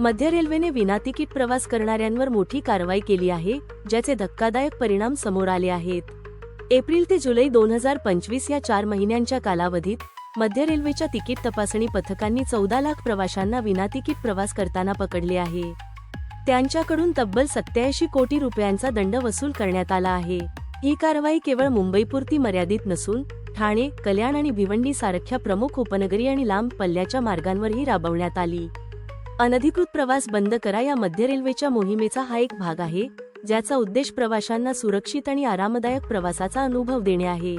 मध्य रेल्वेने विनातिकीट प्रवास करणाऱ्यांवर मोठी कारवाई केली आहे ज्याचे धक्कादायक परिणाम समोर आले आहेत. एप्रिल ते जुलै दोन हजार पंचवीस या चार महिन्यांच्या कालावधीत मध्य रेल्वेच्या तिकीट तपासणी पथकांनी चौदा लाख प्रवाशांना विनातिकीट प्रवास करताना पकडले आहे. त्यांच्याकडून तब्बल सत्याऐंशी कोटी रुपयांचा दंड वसूल करण्यात आला आहे. ही कारवाई केवळ मुंबईपुरती मर्यादित नसून ठाणे कल्याण आणि भिवंडी सारख्या प्रमुख उपनगरी आणि लांब पल्ल्याच्या मार्गांवरही राबवण्यात आली. अनधिकृत प्रवास बंद करा. या मध्य रेल्वेच्या मोहिमेचा हा एक भाग आहे ज्याचा उद्देश प्रवाशांना सुरक्षित आणि आरामदायक प्रवासाचा अनुभव देणे आहे.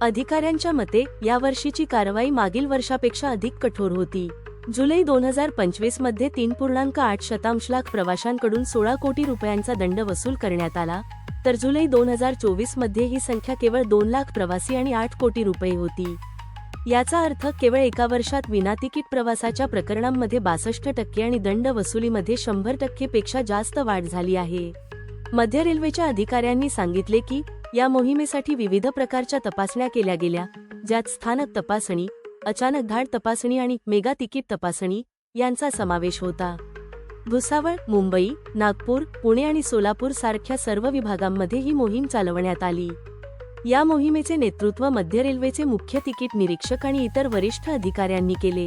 अधिकाऱ्यांच्या मते या वर्षीची कारवाई मागील वर्षापेक्षा अधिक कठोर होती. जुलै दोन हजार पंचवीसमध्ये तीन पूर्णांक आठ शतांश लाख प्रवाशांकडून सोळा कोटी रुपयांचा दंड वसूल करण्यात आला. तर जुलै दोन हजार चोवीसमध्ये ही संख्या केवळ दोन लाख प्रवासी आणि आठ कोटी रुपये होती. याचा अर्थ केवळ एका वर्षात विनातिकीट प्रवासाच्या प्रकरणांमध्ये बासष्ट टक्के आणि दंड वसुलीमध्ये शंभर टक्के पेक्षा जास्त वाढ झाली आहे. मध्य रेल्वेच्या अधिकाऱ्यांनी सांगितले की या मोहिमेसाठी विविध प्रकारच्या तपासण्या केल्या गेल्या ज्यात स्थानक तपासणी अचानक धाड तपासणी आणि मेगा तिकीट तपासणी यांचा समावेश होता. भुसावळ मुंबई नागपूर पुणे आणि सोलापूर सारख्या सर्व विभागांमध्ये ही मोहीम चालवण्यात आली. या मोहिमेचे नेतृत्व मध्य रेल्वेचे मुख्य तिकीट निरीक्षक आणि इतर वरिष्ठ अधिकाऱ्यांनी केले.